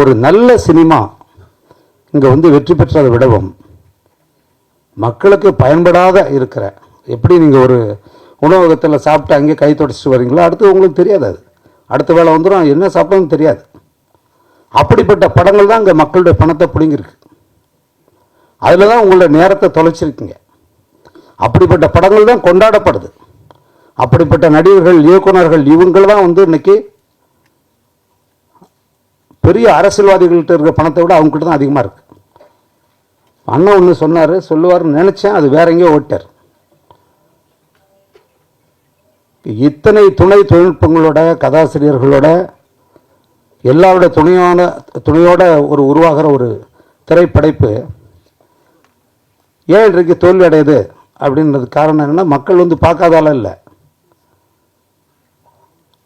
ஒரு நல்ல சினிமா இங்கே வந்து வெற்றி பெற்றதை விடவும். மக்களுக்கு பயன்படாத இருக்கிற எப்படி நீங்கள் ஒரு உணவகத்தில் சாப்பிட்டு அங்கேயே கை தொடச்சிட்டு வரீங்களோ அடுத்து உங்களுக்கு தெரியாது அது. அடுத்த வேலை வந்துடும் என்ன சாப்பிட்டோன்னு தெரியாது. அப்படிப்பட்ட படங்கள் தான் இங்கே மக்களுடைய பணத்தை பிடுங்கிருக்கு அதில் தான் உங்களோட நேரத்தை தொலைச்சிருக்கீங்க. அப்படிப்பட்ட படங்கள் தான் கொண்டாடப்படுது. அப்படிப்பட்ட நடிகர்கள் இயக்குனர்கள் இவங்க தான் வந்து இன்னைக்கு பெரிய அரசியல்வாதிகள்கிட்ட இருக்கிற பணத்தை விட அவங்ககிட்ட தான் அதிகமாக இருக்குது அண்ணன் ஒன்று சொன்னார் சொல்லுவார்னு நினச்சேன் அது வேற எங்கேயோ ஓட்டார். இத்தனை துணை தொழில்நுட்பங்களோட கதாசிரியர்களோட எல்லாரோட துணையான துணையோட ஒரு உருவாகிற ஒரு திரைப்படைப்பு ஏன் இன்றைக்கு தோல்வி அடையுது அப்படின்றது காரணம் என்னென்னா மக்கள் வந்து பார்க்காதால இல்லை.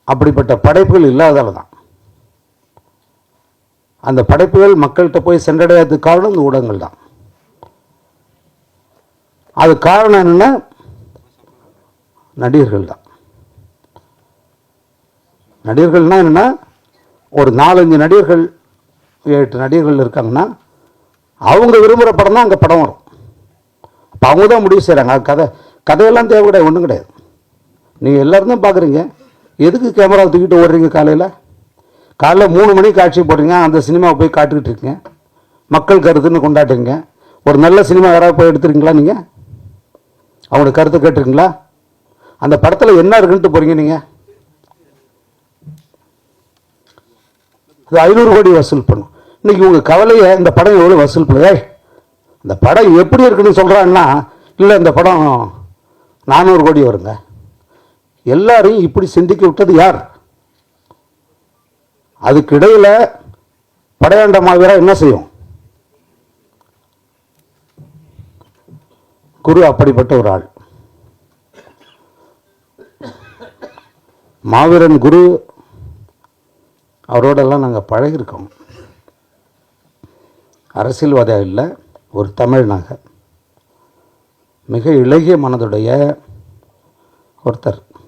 அப்படிப்பட்ட படைப்புகள் இல்லாதால தான். அந்த படைப்புகள் மக்கள்கிட்ட போய் சென்றடையாததுக்கு காரணம் இந்த ஊடகங்கள் தான். அது காரணம் என்னென்னா நடிகர்கள் தான். நடிகர்கள்னால் என்னென்னா ஒரு நாலஞ்சு நடிகர்கள் எட்டு நடிகர்கள் இருக்காங்கன்னா அவங்க விரும்புகிற படம் தான் அங்கே படம் வரும். அப்போ அவங்க தான் முடிவு செய்கிறாங்க அது கதை கதையெல்லாம் தேவை கிடையாது ஒன்றும் கிடையாது. நீங்கள் எல்லோரும் தான் பார்க்குறீங்க எதுக்கு கேமரா தூக்கிட்டு ஓடுறீங்க காலையில்? காலைல மூணு மணிக்கு காட்சி போடுறீங்க அந்த சினிமாவை போய் காட்டுக்கிட்டு இருக்கீங்க மக்கள் கருத்துன்னு கொண்டாடுறீங்க ஒரு நல்ல சினிமா யாராவது போய் எடுத்துறீங்களா நீங்கள் அவங்களோட கருத்தை கேட்டுருக்கீங்களா? அந்த படத்தில் என்ன இருக்குன்ட்டு போகிறீங்க நீங்கள் இது ஐநூறு கோடி வசூல் பண்ணும். இன்றைக்கி உங்கள் கவலையை இந்த படம் எவ்வளோ வசூல் பண்ணுது? இந்த படம் எப்படி இருக்குன்னு சொல்கிறாங்கன்னா இல்லை இந்த படம் நானூறு கோடி வருங்க. எல்லாரையும் இப்படி சிந்திக்க விட்டது யார்? அதுக்கிடையில் படையாண்ட மாவீரா என்ன செய்யும்? குரு அப்படிப்பட்ட ஒரு ஆள். மாவீரன் குரு அவரோடெல்லாம் நாங்கள் பழகியிருக்கோம். அரசியல்வாதியாக இல்லை ஒரு தமிழ்னாக. மிக இளகிய மனதுடைய ஒருத்தர்.